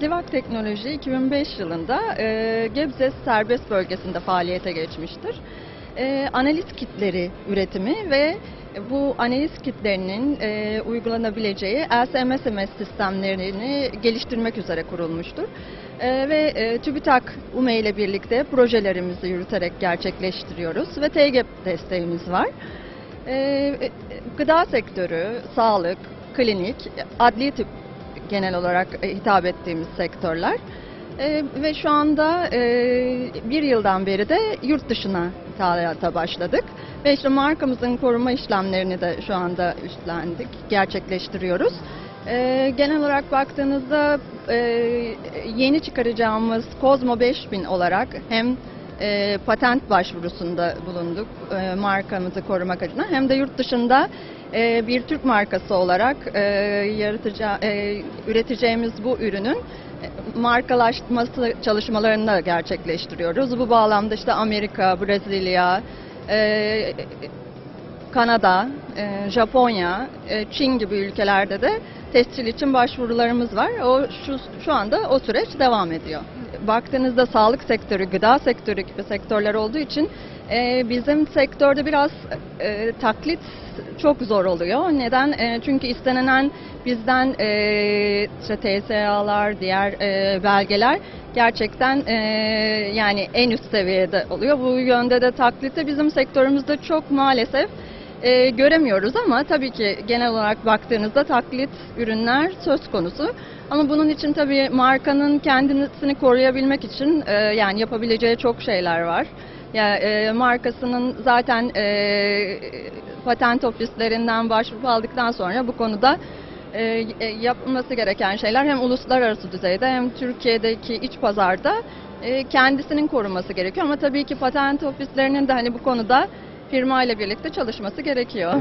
Zivak Teknoloji 2005 yılında e, Gebze serbest bölgesinde faaliyete geçmiştir. E, analiz kitleri üretimi ve bu analiz kitlerinin e, uygulanabileceği LSMSMS sistemlerini geliştirmek üzere kurulmuştur. E, ve e, TÜBİTAK UME ile birlikte projelerimizi yürüterek gerçekleştiriyoruz ve TGEP desteğimiz var. E, gıda sektörü, sağlık, klinik, adli tıp genel olarak e, hitap ettiğimiz sektörler. E, ve şu anda e, bir yıldan beri de yurt dışına ithalata başladık. Ve işte markamızın koruma işlemlerini de şu anda üstlendik, gerçekleştiriyoruz. E, genel olarak baktığınızda e, yeni çıkaracağımız Cosmo 5000 olarak hem e, patent başvurusunda bulunduk e, markamızı korumak adına hem de yurt dışında e, bir Türk markası olarak e, yaratacağı, e, üreteceğimiz bu ürünün e, markalaşması çalışmalarını da gerçekleştiriyoruz. Bu bağlamda işte Amerika, Brezilya, e, Kanada, e, Japonya, e, Çin gibi ülkelerde de tescil için başvurularımız var. O şu, şu anda o süreç devam ediyor. Baktığınızda sağlık sektörü, gıda sektörü gibi sektörler olduğu için e, bizim sektörde biraz e, taklit çok zor oluyor. Neden? E, çünkü istenilen bizden e, işte TSA'lar, diğer e, belgeler gerçekten e, yani en üst seviyede oluyor. Bu yönde de taklite bizim sektörümüzde çok maalesef e, göremiyoruz ama tabii ki genel olarak baktığınızda taklit ürünler söz konusu. Ama bunun için tabii markanın kendisini koruyabilmek için e, yani yapabileceği çok şeyler var. Ya e, markasının zaten e, patent ofislerinden başvuru aldıktan sonra bu konuda e, e, yapılması gereken şeyler hem uluslararası düzeyde hem Türkiye'deki iç pazarda e, kendisinin koruması gerekiyor. Ama tabii ki patent ofislerinin de hani bu konuda firma ile birlikte çalışması gerekiyor.